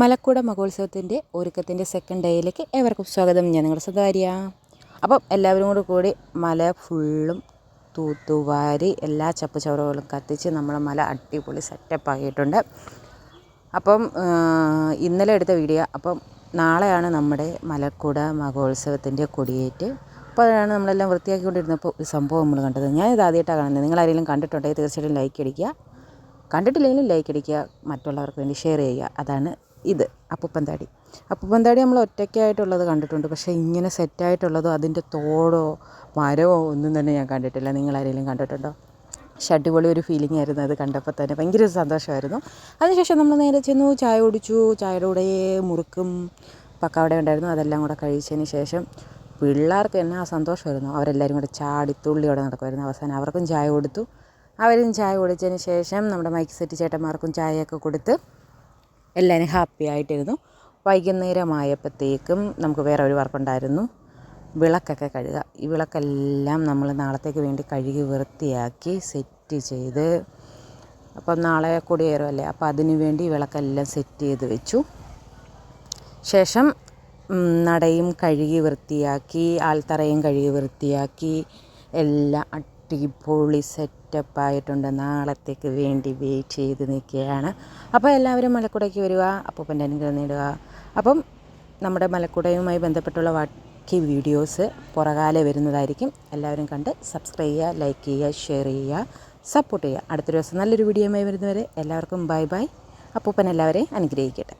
മലക്കുട മഹോത്സവത്തിന്റെ ഒരുക്കത്തിന്റെ സെക്കൻഡ് ഡേയിലേക്ക് ഏവർക്കും സ്വാഗതം. ഞാൻ നിങ്ങളുടെ സ്വകാര്യ. അപ്പം എല്ലാവരും കൂടെ കൂടി മല ഫുള്ളും തൂത്തുവാരി എല്ലാ ചപ്പുചവറുകളും കത്തിച്ച് നമ്മളെ മല അടിപൊളി സെറ്റപ്പ് ആക്കിയിട്ടുണ്ട്. അപ്പം ഇന്നലെ എടുത്ത വീഡിയോ അപ്പം നാളെയാണ് നമ്മുടെ മലക്കുട മഹോത്സവത്തിന്റെ കൊടിയേറ്റ്. അപ്പോൾ അപ്പോഴാണ് നമ്മളെല്ലാം വൃത്തിയാക്കിക്കൊണ്ടിരുന്നപ്പോൾ ഒരു സംഭവം നമ്മൾ കണ്ടത്. ഞാൻ ഇത് ആദ്യമായിട്ടാണ് കാണുന്നത്. നിങ്ങളാരെങ്കിലും കണ്ടിട്ടുണ്ടെങ്കിൽ തീർച്ചയായിട്ടും ലൈക്ക് അടിക്കുക. കണ്ടിട്ടില്ലെങ്കിലും ലൈക്ക് അടിക്കുക. മറ്റുള്ളവർക്ക് വേണ്ടി ഷെയർ ചെയ്യുക. അതാണ് ഇത് അപ്പൂപ്പന്താടി അപ്പൂപ്പന്താടി നമ്മൾ ഒറ്റയ്ക്കായിട്ടുള്ളത് കണ്ടിട്ടുണ്ട്. പക്ഷേ ഇങ്ങനെ സെറ്റായിട്ടുള്ളതോ അതിന്റെ തോടോ മരമോ ഒന്നും തന്നെ ഞാൻ കണ്ടിട്ടില്ല. നിങ്ങളാരെങ്കിലും കണ്ടിട്ടുണ്ടോ? പക്ഷെ അടിപൊളി ഒരു ഫീലിംഗ് ആയിരുന്നു അത് കണ്ടപ്പോൾ തന്നെ. ഭയങ്കര സന്തോഷമായിരുന്നു. അതിനുശേഷം നമ്മൾ നേരെ ചെന്നു ചായ കുടിച്ചു. ചായയുടെ കൂടെ മുറുക്കും അവിടെ ഉണ്ടായിരുന്നു. അതെല്ലാം കൂടെ കഴിച്ചതിന് ശേഷം പിള്ളേർക്ക് തന്നെ ആ സന്തോഷമായിരുന്നു. അവരെല്ലാവരും കൂടെ ചാടി അവിടെ നടക്കുമായിരുന്നു. അവസാനം അവർക്കും ചായ കൊടുത്തു. അവരും ചായ കുടിച്ചതിന് ശേഷം നമ്മുടെ മൈക്ക് സെറ്റ് ചേട്ടന്മാർക്കും ചായയൊക്കെ കൊടുത്ത് എല്ലാവരും ഹാപ്പി ആയിട്ടിരുന്നു. വൈകുന്നേരമായപ്പോഴത്തേക്കും നമുക്ക് വേറെ ഒരു വർക്കുണ്ടായിരുന്നു വിളക്കൊക്കെ കഴുകുക ഈ വിളക്കെല്ലാം നമ്മൾ നാളത്തേക്ക് വേണ്ടി കഴുകി വൃത്തിയാക്കി സെറ്റ് ചെയ്ത് അപ്പം നാളെ കൊടിയേറുമല്ലേ അപ്പോൾ അതിനു വേണ്ടി വിളക്കെല്ലാം സെറ്റ് ചെയ്ത് വെച്ചു. ശേഷം നടയും കഴുകി വൃത്തിയാക്കി ആൽത്തറയും കഴുകി വൃത്തിയാക്കി എല്ലാം അടിപൊളി സെറ്റപ്പായിട്ടുണ്ട് നാളത്തേക്ക് വേണ്ടി വെയിറ്റ് ചെയ്ത് നിൽക്കുകയാണ്. അപ്പോൾ എല്ലാവരും മലക്കുടയ്ക്ക് വരിക അപ്പൂപ്പന്റെ അനുഗ്രഹം നേടുക. അപ്പം നമ്മുടെ മലക്കുടയുമായി ബന്ധപ്പെട്ടുള്ള ബാക്കി വീഡിയോസ് പുറകാലെ വരുന്നതായിരിക്കും. എല്ലാവരും കണ്ട് സബ്സ്ക്രൈബ് ചെയ്യുക ലൈക്ക് ചെയ്യുക ഷെയർ ചെയ്യുക സപ്പോർട്ട് ചെയ്യുക. അടുത്ത ദിവസം നല്ലൊരു വീഡിയോയുമായി വരുന്നവരെ എല്ലാവർക്കും ബൈ ബൈ അപ്പൂപ്പൻ എല്ലാവരെയും അനുഗ്രഹിക്കട്ടെ.